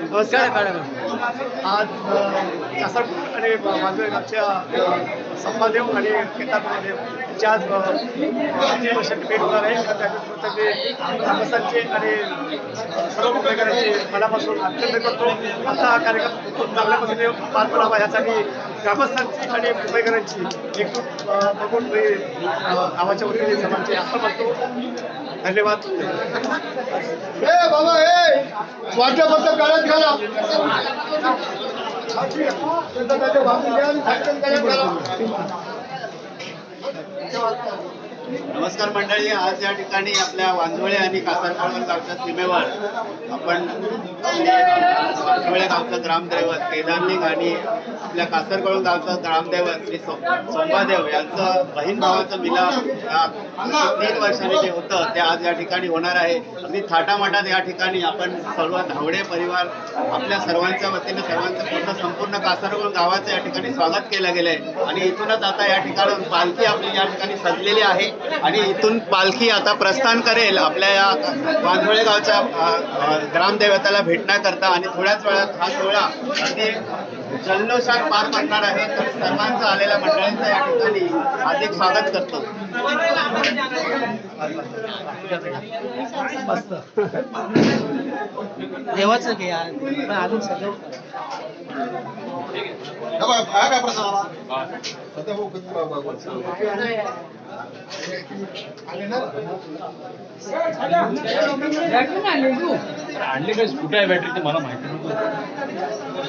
नमस्कार आज कासर आणि माझं आमच्या आणि केदार महादेव यांच्या आज भेट होणार आहे तर ग्रामस्थांचे आणि सर्व मुंबईकरांचे मनापासून अत्यंत करतो आता हा कार्यक्रम खूप चांगल्या पद्धतीने पार पडावा यासाठी ग्रामस्थांची आणि मुंबईकरांची एकूण बघून गावाच्या वतीने सर्वांचे आभार मानतो धन्यवाद ए बाबा ए वाट्याबद्दल काढत घाला त्याच्या बाजूला घ्या आणि झाकण घाला. नमस्कार मंडळी आज या ठिकाणी आपल्या वांजवळे आणि कासारपाडा गावच्या सीमेवर आपण वांजवळे गावचं ग्रामदैवत केदारलिंग आणि आपल्या कासरगोळ गावचं ग्रामदैवत श्री सोमादेव सोंबादेव यांचं बहीण भावाचं मिलाप तीन वर्षांनी जे होतं ते आज या ठिकाणी होणार आहे. अगदी थाटामाटात या ठिकाणी आपण सर्व धावडे परिवार आपल्या सर्वांच्या वतीने सर्वांचं पूर्ण संपूर्ण कासारगोळ गावाचं या ठिकाणी स्वागत केलं गेलंय. आणि इथूनच आता या ठिकाणी पालखी आपली या ठिकाणी सजलेली आहे. आणि इथून पालखी आता प्रस्थान करेल आपल्या या वांझोळे गावच्या अ, ग्रामदेवताला भेटण्याकरता. आणि थोड्याच वेळात हा सोहळा अगदी जल्लोषात पार पडणार आहे. तर सर्वांचं आलेल्या मंडळींचं या ठिकाणी अधिक स्वागत करतो. देवाचं घे पण अजून सगळं हे हा काय प्रसाद आला? सध्या भाऊ बा- आणले काय? कुठे आहे बॅटरी ते मला माहिती नव्हतं.